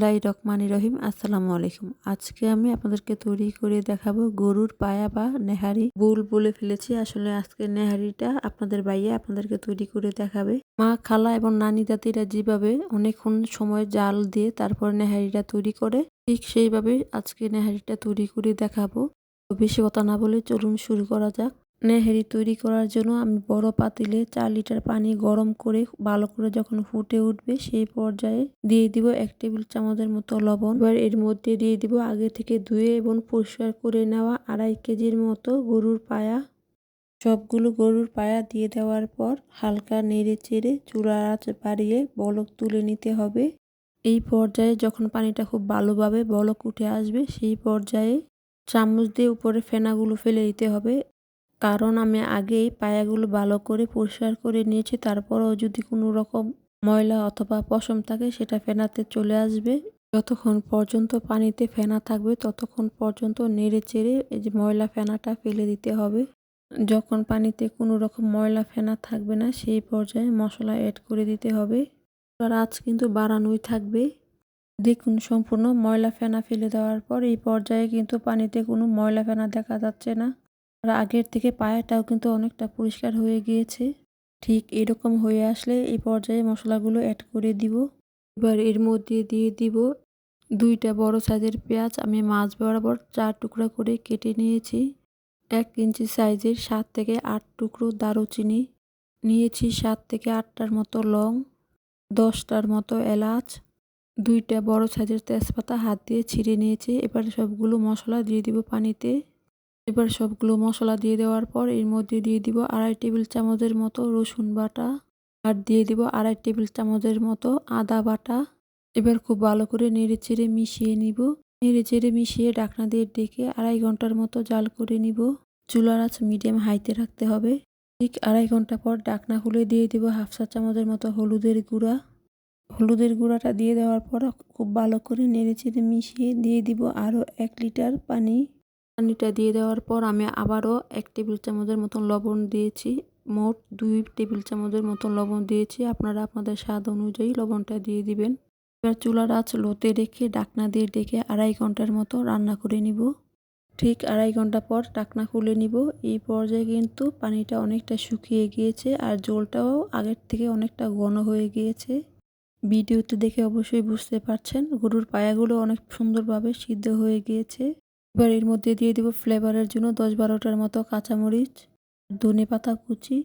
বিসমুল্লাহ রহমান রহিম। আসসালামু আলাইকুম। আজকে আমি আপনাদেরকে তৈরি করে দেখাবো গরুর পায়া বা নেহারি। বুল বলে ফেলেছি। আসলে আজকে নেহারিটা আপনাদের বাইয়ে আপনাদেরকে তৈরি করে দেখাবে। মা, খালা এবং নানি দাদিরা যেভাবে অনেকক্ষণ সময় জাল দিয়ে তারপর নেহারিটা তৈরি করে, ঠিক সেইভাবে আজকে নেহারিটা তৈরি করে দেখাবো। বেশি কথা না বলে চলুন শুরু করা যাক। নেহেরি তৈরি করার জন্য আমি বড় পাতিলে চার লিটার পানি গরম করে ভালো করে যখন ফুটে উঠবে সেই পর্যায়ে দিয়ে দিব এক টেবিল চামচের মতো লবণ। এবার এর মধ্যে দিয়ে দিব আগে থেকে ধুয়ে এবং পরিষ্কার করে নেওয়া আড়াই কেজির মতো গরুর পায়া। সবগুলো গরুর পায়া দিয়ে দেওয়ার পর হালকা নেড়ে চেড়ে চুলার আঁচ বাড়িয়ে বলক তুলে নিতে হবে। এই পর্যায়ে যখন পানিটা খুব ভালোভাবে বলক উঠে আসবে সেই পর্যায়ে চামচ দিয়ে উপরে ফেনাগুলো ফেলে দিতে হবে। কারণ আমি আগেই পায়াগুলো ভালো করে পরিষ্কার করে নিয়েছি, তারপরও যদি কোনো রকম ময়লা অথবা পশম থাকে সেটা ফেনাতে চলে আসবে। যতক্ষণ পর্যন্ত পানিতে ফেনা থাকবে ততক্ষণ পর্যন্ত নেড়ে চেড়ে এই যে ময়লা ফেনাটা ফেলে দিতে হবে। যখন পানিতে কোনো রকম ময়লা ফেনা থাকবে না সেই পর্যায়ে মশলা অ্যাড করে দিতে হবে। আর আজ কিন্তু বাড়ানোই থাকবে। দেখুন সম্পূর্ণ ময়লা ফেনা ফেলে দেওয়ার পর এই পর্যায়ে কিন্তু পানিতে কোনো ময়লা ফেনা দেখা যাচ্ছে না। আর আগের থেকে পায়াটাও কিন্তু অনেকটা পরিষ্কার হয়ে গিয়েছে। ঠিক এরকম হয়ে আসলে এই পর্যায়ে মশলাগুলো অ্যাড করে দিব। এবার এর মধ্যে দিয়ে দিব দুইটা বড় সাইজের পেঁয়াজ। আমি মাছ বরাবর চার টুকরা করে কেটে নিয়েছি। এক ইঞ্চি সাইজের সাত থেকে আট টুকরো দারুচিনি। নিয়েছি সাত থেকে আটটার মতো লং, দশটার মতো এলাচ। দুইটা বড় সাইজের তেজপাতা হাত দিয়ে ছিঁড়ে নিয়েছি। এবার সবগুলো মশলা দিয়ে দিব পানিতে। এবার সবগুলো মশলা দিয়ে দেওয়ার পর এর মধ্যে দিয়ে দিব আড়াই টেবিল চামচের মতো রসুন বাটা আর দিয়ে দিব আড়াই টেবিল চামচের মতো আদা বাটা। এবার খুব ভালো করে নেড়ে চেড়ে মিশিয়ে নিব। নেড়ে চেড়ে মিশিয়ে ডাকনা দিয়ে ডেকে আড়াই ঘণ্টার মতো জাল করে নিব। চুলার আঁচ মিডিয়াম হাইতে রাখতে হবে। ঠিক আড়াই ঘণ্টা পর ডাকনা খুলে দিয়ে দিব হাফ চা চামচের মতো হলুদের গুঁড়া। হলুদের গুঁড়াটা দিয়ে দেওয়ার পর খুব ভালো করে নেড়ে চেড়ে মিশিয়ে দিয়ে দিব আরও এক লিটার পানি। পানিটা দিয়ে দেওয়ার পর আমি আবারও এক টেবিল চামচের মতন লবণ দিয়েছি। মোট দুই টেবিল চামচের মতন লবণ দিয়েছি। আপনারা আপনাদের স্বাদ অনুযায়ী লবণটা দিয়ে দিবেন। এবার চুলার আঁচ লোতে রেখে ডাকনা দিয়ে ডেকে আড়াই ঘণ্টার মতো রান্না করে নিব। ঠিক আড়াই ঘণ্টা পর ডাকনা খুলে নিব। এই পর্যায়ে কিন্তু পানিটা অনেকটা শুকিয়ে গিয়েছে আর জলটাও আগের থেকে অনেকটা ঘন হয়ে গিয়েছে। ভিডিওতে দেখে অবশ্যই বুঝতে পারছেন। গরুর পায়াগুলো অনেক সুন্দরভাবে সিদ্ধ হয়ে গিয়েছে। এবার এর মধ্যে দিয়ে দিব ফ্লেভারের জন্য দশ বারোটার মতো কাঁচামরিচ, ধনে পাতা কুচি,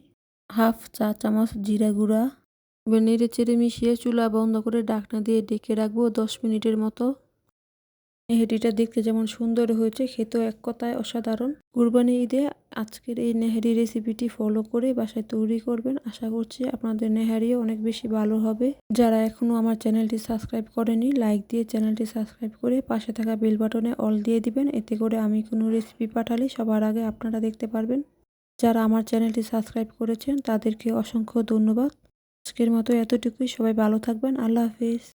হাফ চা চামচ জিরা গুঁড়া। এবার নেড়ে চেড়ে মিশিয়ে চুলা বন্ধ করে ডাকনা দিয়ে ডেকে রাখব দশ মিনিটের মতো। নেহেরিটা দেখতে যেমন সুন্দর হয়েছে, খেতেও এক কথায় অসাধারণ। কুরবানি ঈদে আজকের এই নেহারি রেসিপিটি ফলো করে বাসায় তৈরি করবেন। আশা করছি আপনাদের নেহারিও অনেক বেশি ভালো হবে। যারা এখনও আমার চ্যানেলটি সাবস্ক্রাইব করেনি লাইক দিয়ে চ্যানেলটি সাবস্ক্রাইব করে পাশে থাকা বেল বাটনে অল দিয়ে দিবেন। এতে করে আমি কোনো রেসিপি পাঠালে সবার আগে আপনারা দেখতে পারবেন। যারা আমার চ্যানেলটি সাবস্ক্রাইব করেছেন, তাদেরকে অসংখ্য ধন্যবাদ। আজকের মতো এতটুকুই। সবাই ভালো থাকবেন। আল্লাহ হাফিজ।